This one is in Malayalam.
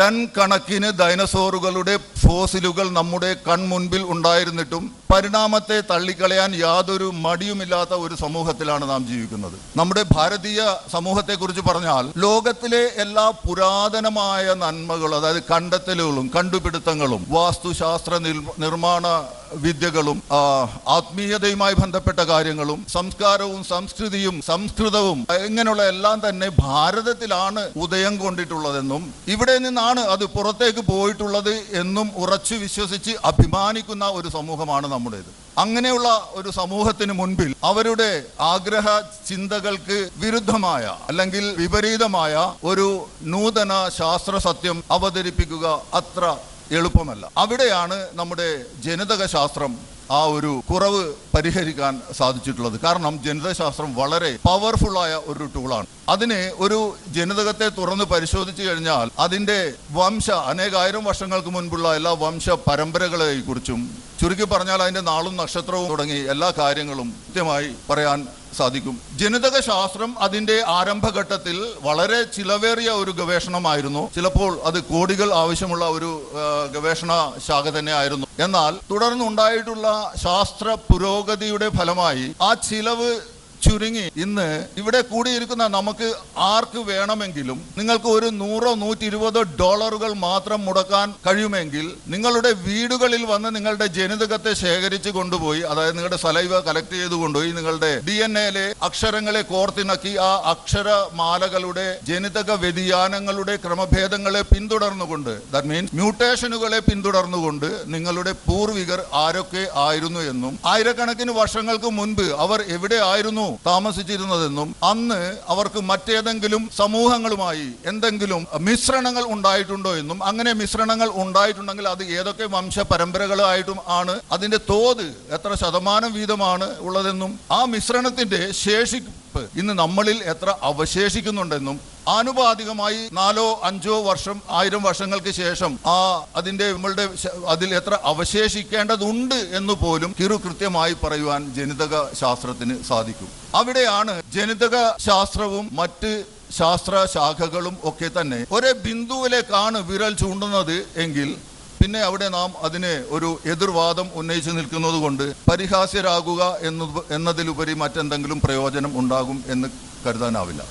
ടൺ കണക്കിന് ഡൈനസോറുകളുടെ ഫോസിലുകൾ നമ്മുടെ കൺമുൻപിൽ ഉണ്ടായിരുന്നിട്ടും പരിണാമത്തെ തള്ളിക്കളയാൻ യാതൊരു മടിയുമില്ലാത്ത ഒരു സമൂഹത്തിലാണ് നാം ജീവിക്കുന്നത്. നമ്മുടെ ഭാരതീയ സമൂഹത്തെക്കുറിച്ച് പറഞ്ഞാൽ ലോകത്തിലെ എല്ലാ പുരാതനമായ നന്മകളും അതായത് കണ്ടെത്തലുകളും കണ്ടുപിടുത്തങ്ങളും വാസ്തുശാസ്ത്ര നിർമ്മാണ വിദ്യകളും ആത്മീയതയുമായി ബന്ധപ്പെട്ട കാര്യങ്ങളും സംസ്കാരവും സംസ്കൃതിയും സംസ്കൃതവും ഇങ്ങനെയുള്ള എല്ലാം തന്നെ ഭാരതത്തിലാണ് ഉദയം കൊണ്ടിട്ടുള്ളതെന്നും ഇവിടെ നിന്നാണ് അത് പുറത്തേക്ക് പോയിട്ടുള്ളത് എന്നും ഉറച്ചു വിശ്വസിച്ച് അഭിമാനിക്കുന്ന ഒരു സമൂഹമാണ് നമ്മുടേത്. അങ്ങനെയുള്ള ഒരു സമൂഹത്തിന് മുൻപിൽ അവരുടെ ആഗ്രഹ ചിന്തകൾക്ക് വിരുദ്ധമായ അല്ലെങ്കിൽ വിപരീതമായ ഒരു നൂതന ശാസ്ത്ര സത്യം അവതരിപ്പിക്കുക അത്ര എളുപ്പമല്ല. അവിടെയാണ് നമ്മുടെ ജനിതക ശാസ്ത്രം ആ ഒരു കുറവ് പരിഹരിക്കാൻ സാധിച്ചിട്ടുള്ളത്. കാരണം ജനിതശാസ്ത്രം വളരെ പവർഫുൾ ആയ ഒരു ടൂളാണ് അതിനെ ഒരു ജനിതകത്തെ തുറന്ന് പരിശോധിച്ചു കഴിഞ്ഞാൽ അതിന്റെ വംശ അനേകായിരം വർഷങ്ങൾക്ക് മുൻപുള്ള എല്ലാ വംശ പരമ്പരകളെ കുറിച്ചും ചുരുക്കി പറഞ്ഞാൽ അതിന്റെ നാളും നക്ഷത്രവും തുടങ്ങി എല്ലാ കാര്യങ്ങളും കൃത്യമായി പറയാൻ സാധിക്കും. ജനിതക ശാസ്ത്രം അതിന്റെ ആരംഭഘട്ടത്തിൽ വളരെ ചിലവേറിയ ഒരു ഗവേഷണമായിരുന്നു. ചിലപ്പോൾ അത് കോടികൾ ആവശ്യമുള്ള ഒരു ഗവേഷണ ശാഖ തന്നെ ആയിരുന്നു. എന്നാൽ തുടർന്നുണ്ടായിട്ടുള്ള ശാസ്ത്ര പുരോഗതിയുടെ ഫലമായി ആ ചിലവ് ചുരുങ്ങി. ഇന്ന് ഇവിടെ കൂടിയിരിക്കുന്ന നമുക്ക് ആർക്ക് വേണമെങ്കിലും നിങ്ങൾക്ക് ഒരു നൂറോ നൂറ്റി ഇരുപതോ ഡോളറുകൾ മാത്രം മുടക്കാൻ കഴിയുമെങ്കിൽ നിങ്ങളുടെ വീടുകളിൽ വന്ന് നിങ്ങളുടെ ജനിതകത്തെ ശേഖരിച്ച് കൊണ്ടുപോയി അതായത് നിങ്ങളുടെ സലൈവ കളക്ട് ചെയ്ത് കൊണ്ടുപോയി നിങ്ങളുടെ ഡി എൻ എയിലെ അക്ഷരങ്ങളെ കോർത്തിണക്കി ആ അക്ഷരമാലകളുടെ ജനിതക വ്യതിയാനങ്ങളുടെ ക്രമഭേദങ്ങളെ പിന്തുടർന്നുകൊണ്ട് ദാറ്റ് മീൻസ് മ്യൂട്ടേഷനുകളെ പിന്തുടർന്നുകൊണ്ട് നിങ്ങളുടെ പൂർവികർ ആരൊക്കെ ആയിരുന്നു എന്നും ആയിരക്കണക്കിന് വർഷങ്ങൾക്ക് മുൻപ് അവർ എവിടെ ആയിരുന്നു? താമസിച്ചിരുന്നതെന്നും അന്ന് അവർക്ക് മറ്റേതെങ്കിലും സമൂഹങ്ങളുമായി എന്തെങ്കിലും മിശ്രണങ്ങൾ ഉണ്ടായിട്ടുണ്ടോ എന്നും അങ്ങനെ മിശ്രണങ്ങൾ ഉണ്ടായിട്ടുണ്ടെങ്കിൽ അത് ഏതൊക്കെ വംശ പരമ്പരകളായിട്ടും ആണ് അതിന്റെ തോത് എത്ര ശതമാനം വീതമാണ് ഉള്ളതെന്നും ആ മിശ്രണത്തിന്റെ ശേഷിപ്പ് ഇന്ന് നമ്മളിൽ എത്ര അവശേഷിക്കുന്നുണ്ടെന്നും ആനുപാതികമായി നാലോ അഞ്ചോ വർഷം ആയിരം വർഷങ്ങൾക്ക് ശേഷം ആ അതിന്റെ നമ്മളുടെ അതിൽ എത്ര അവശേഷിക്കേണ്ടതുണ്ട് എന്ന് പോലും കിറു കൃത്യമായി പറയുവാൻ ജനിതക ശാസ്ത്രത്തിന് സാധിക്കും. അവിടെയാണ് ജനിതക ശാസ്ത്രവും മറ്റ് ശാസ്ത്ര ശാഖകളും ഒക്കെ തന്നെ ഒരേ ബിന്ദുവിലേക്കാണ് വിരൽ ചൂണ്ടുന്നത് എങ്കിൽ പിന്നെ അവിടെ നാം അതിനെ ഒരു എതിർവാദം ഉന്നയിച്ചു നിൽക്കുന്നത് കൊണ്ട് പരിഹാസ്യരാകുക എന്നത് എന്നതിലുപരി മറ്റെന്തെങ്കിലും പ്രയോജനം ഉണ്ടാകും എന്ന് കരുതാനാവില്ല.